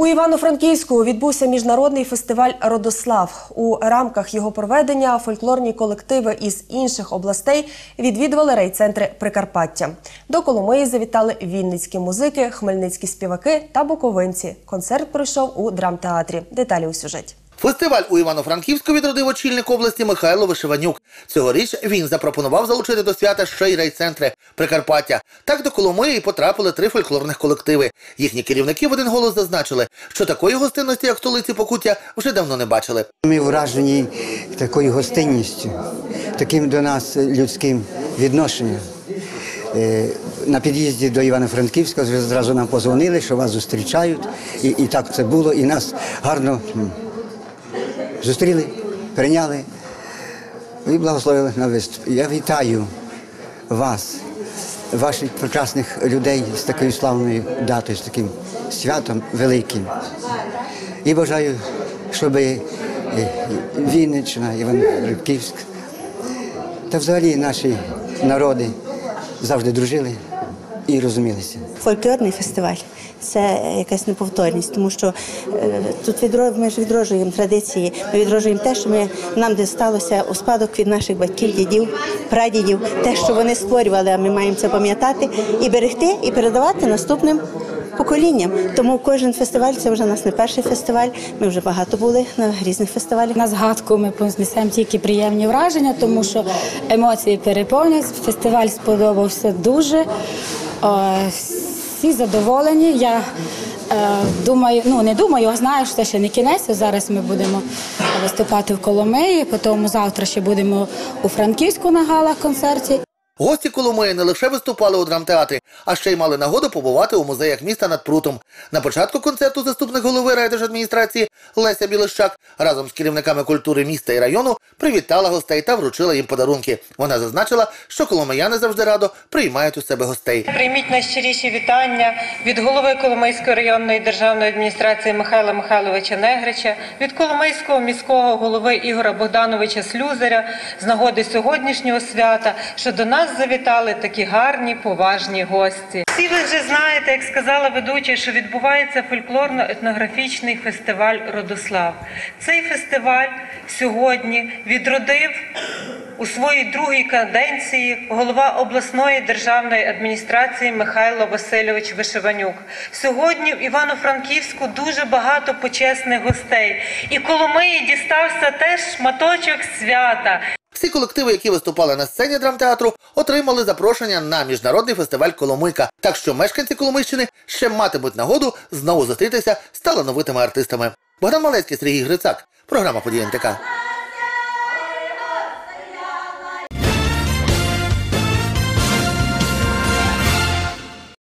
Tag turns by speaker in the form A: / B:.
A: У Івано-Франківську відбувся міжнародний фестиваль Родослав. У рамках його проведення фольклорні колективи із інших областей відвідували райцентри Прикарпаття. До Коломиї завітали вінницькі музики, хмельницькі співаки та буковинці. Концерт пройшов у драмтеатрі. Деталі у сюжеті.
B: Фестиваль у Івано-Франківську відродив очільник області Михайло Вишиванюк. Цьогоріч він запропонував залучити до свята ще й райцентри Прикарпаття. Так до Коломиї потрапили три фольклорних колективи. Їхні керівники в один голос зазначили, що такої гостинності, як столиці Покуття, вже давно не бачили.
C: Ми вражені такою гостинністю, таким до нас людським відношенням. Е, На під'їзді до Івано-Франківська зразу нам позвонили, що вас зустрічають. І, і так це було, і нас гарно зустріли, прийняли і благословили на виступ. Я вітаю вас, ваших прекрасних людей з такою славною датою, з таким святом великим. І бажаю, щоб Вінниччина, Івано-Франківськ та взагалі наші народи завжди дружили і розумілися.
D: Фольклорний фестиваль це якась неповторність, тому що е, тут відро, ми ж відроджуємо традиції, ми відроджуємо те, що ми нам дісталося у спадок від наших батьків, дідів, прадідів, те, що вони створювали, а ми маємо це пам'ятати і берегти, і передавати наступним. Поколінням тому кожен фестиваль це вже у нас не перший фестиваль. Ми вже багато були на різних фестивалях.
E: На згадку ми знесемо тільки приємні враження, тому що емоції переповнюють. Фестиваль сподобався дуже. Е, Всі задоволені. Я е, думаю, ну не думаю, а знаю, що це ще не кінець. Зараз ми будемо виступати в Коломиї, потім завтра ще будемо у Франківську на галах концерті.
B: Гості Коломиї не лише виступали у драмтеатрі, а ще й мали нагоду побувати у музеях міста над Прутом. На початку концерту заступник голови райдержадміністрації Леся Білищак разом з керівниками культури міста і району привітала гостей та вручила їм подарунки. Вона зазначила, що коломияни завжди радо приймають у себе гостей.
F: Прийміть найщиріші вітання від голови Коломийської районної державної адміністрації Михайла Михайловича Негрича, від Коломийського міського голови Ігора Богдановича Слюзаря з нагоди сьогоднішнього свята, що до нас завітали такі гарні, поважні гості. Всі ви вже знаєте, як сказала ведуча, що відбувається фольклорно-етнографічний фестиваль Родослав. Цей фестиваль сьогодні відродив у своїй другій каденції голова обласної державної адміністрації Михайло Васильович Вишиванюк. Сьогодні в Івано-Франківську дуже багато почесних гостей, і Коломиї дістався теж шматочок свята.
B: Всі колективи, які виступали на сцені драмтеатру, отримали запрошення на міжнародний фестиваль Коломийка. Так що мешканці Коломийщини ще матимуть нагоду знову зустрітися з талановитими артистами. Богдан Малецький, Сергій Грицак. Програма «Події НТК».